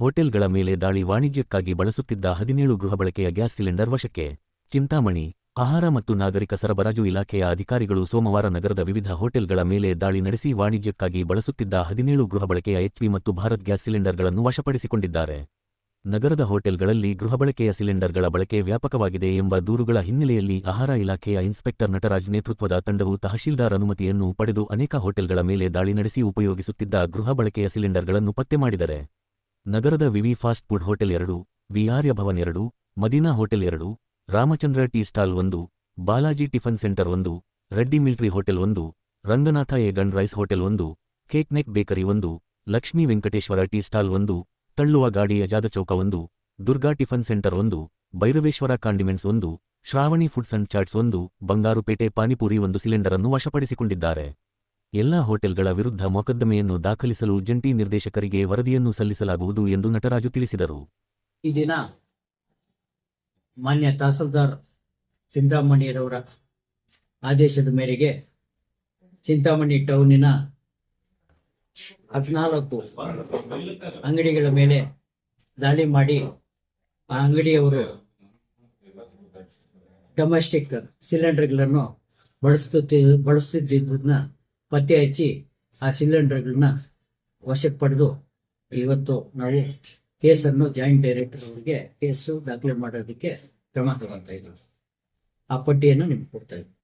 ಹೋಟೆಲ್ಗಳ ಮೇಲೆ ದಾಳಿ ವಾಣಿಜ್ಯಕ್ಕಾಗಿ ಬಳಸುತ್ತಿದ್ದ ಹದಿನೇಳು ಗೃಹ ಬಳಕೆಯ ಗ್ಯಾಸ್ ಸಿಲಿಂಡರ್ ವಶಕ್ಕೆ ಚಿಂತಾಮಣಿ, ಆಹಾರ ಮತ್ತು ನಾಗರಿಕ ಸರಬರಾಜು ಇಲಾಖೆಯ ಅಧಿಕಾರಿಗಳು ಸೋಮವಾರ ನಗರದ ವಿವಿಧ ಹೋಟೆಲ್ಗಳ ಮೇಲೆ ದಾಳಿ ನಡೆಸಿ ವಾಣಿಜ್ಯಕ್ಕಾಗಿ ಬಳಸುತ್ತಿದ್ದ ಹದಿನೇಳು ಗೃಹ ಬಳಕೆಯ ಎಚ್ಪಿ ಮತ್ತು ಭಾರತ್ ಗ್ಯಾಸ್ ಸಿಲಿಂಡರ್ಗಳನ್ನು ವಶಪಡಿಸಿಕೊಂಡಿದ್ದಾರೆ. ನಗರದ ಹೋಟೆಲ್ಗಳಲ್ಲಿ ಗೃಹ ಬಳಕೆಯ ಸಿಲಿಂಡರ್ಗಳ ಬಳಕೆ ವ್ಯಾಪಕವಾಗಿದೆ ಎಂಬ ದೂರುಗಳ ಹಿನ್ನೆಲೆಯಲ್ಲಿ ಆಹಾರ ಇಲಾಖೆಯ ಇನ್ಸ್ಪೆಕ್ಟರ್ ನಟರಾಜ್ ನೇತೃತ್ವದ ತಂಡವು ತಹಶೀಲ್ದಾರ್ ಅನುಮತಿಯನ್ನು ಪಡೆದು ಅನೇಕ ಹೋಟೆಲ್ಗಳ ಮೇಲೆ ದಾಳಿ ನಡೆಸಿ ಉಪಯೋಗಿಸುತ್ತಿದ್ದ ಗೃಹ ಬಳಕೆಯ ಸಿಲಿಂಡರ್ಗಳನ್ನು ಪತ್ತೆ ಮಾಡಿದರೆ ನಗರದ ವಿವಿ ಫಾಸ್ಟ್ ಫುಡ್ ಹೋಟೆಲ್ ಎರಡು ವಿಆರ್ಯ ಭವನ್ ಎರಡು, ಮದೀನಾ ಹೋಟೆಲ್ ಎರಡು, ರಾಮಚಂದ್ರ ಟೀ ಸ್ಟಾಲ್ ಒಂದು, ಬಾಲಾಜಿ ಟಿಫನ್ ಸೆಂಟರ್ ಒಂದು, ರೆಡ್ಡಿ ಮಿಲ್ಟ್ರಿ ಹೋಟೆಲ್ ಒಂದು, ರಂಗನಾಥ ಎ ಗಂಡ್ ರೈಸ್ ಹೋಟೆಲ್ ಒಂದು, ಕೇಕ್ ನೆಕ್ ಬೇಕರಿ ಒಂದು, ಲಕ್ಷ್ಮೀ ವೆಂಕಟೇಶ್ವರ ಟೀ ಸ್ಟಾಲ್ ಒಂದು, ತಳ್ಳುವ ಗಾಡಿ ಅಜಾದ ಚೌಕ ಒಂದು, ದುರ್ಗಾ ಟಿಫನ್ ಸೆಂಟರ್ ಒಂದು, ಭೈರವೇಶ್ವರ ಕಾಂಡಿಮೆಂಟ್ಸ್ ಒಂದು, ಶ್ರಾವಣಿ ಫುಡ್ಸ್ ಅಂಡ್ ಚಾಟ್ಸ್ ಒಂದು ಬಂಗಾರುಪೇಟೆ ಪಾನಿಪುರಿ ಒಂದು ಸಿಲಿಂಡರ್ ಅನ್ನು ವಶಪಡಿಸಿಕೊಂಡಿದ್ದಾರೆ. ಎಲ್ಲಾ ಹೋಟೆಲ್ಗಳ ವಿರುದ್ಧ ಮೊಕದ್ದಮೆಯನ್ನು ದಾಖಲಿಸಲು ಜಂಟಿ ನಿರ್ದೇಶಕರಿಗೆ ವರದಿಯನ್ನು ಸಲ್ಲಿಸಲಾಗುವುದು ಎಂದು ನಟರಾಜು ತಿಳಿಸಿದರು. ಈ ದಿನ ಮಾನ್ಯ ತಹಸೀಲ್ದಾರ್ ಚಿಂತಾಮಣಿಯರವರ ಆದೇಶದ ಮೇರೆಗೆ ಚಿಂತಾಮಣಿ ಟೌನಿನ ಹದಿನಾಲ್ಕು ಅಂಗಡಿಗಳ ಮೇಲೆ ದಾಳಿ ಮಾಡಿ ಆ ಅಂಗಡಿಯವರು ಡೊಮೆಸ್ಟಿಕ್ ಸಿಲಿಂಡರ್ಗಳನ್ನು ಬಳಸುತ್ತಿ ಬಳಸುತ್ತಿದ್ದನ್ನ ಪತ್ತೆ ಹಚ್ಚಿ ಆ ಸಿಲಿಂಡರ್ಗಳನ್ನ ವಶಕ್ಕೆ ಪಡೆದು ಇವತ್ತು ನಾವು ಕೇಸನ್ನು ಜಾಯಿಂಟ್ ಡೈರೆಕ್ಟರ್ ಅವರಿಗೆ ಕೇಸು ದಾಖಲೆ ಮಾಡೋದಕ್ಕೆ ಕ್ರಮ ತಗೊಂತ ಇದ್ದೀವಿ. ಆ ಪಟ್ಟಿಯನ್ನು ನಿಮ್ಗೆ ಕೊಡ್ತಾ ಇದ್ದೀವಿ.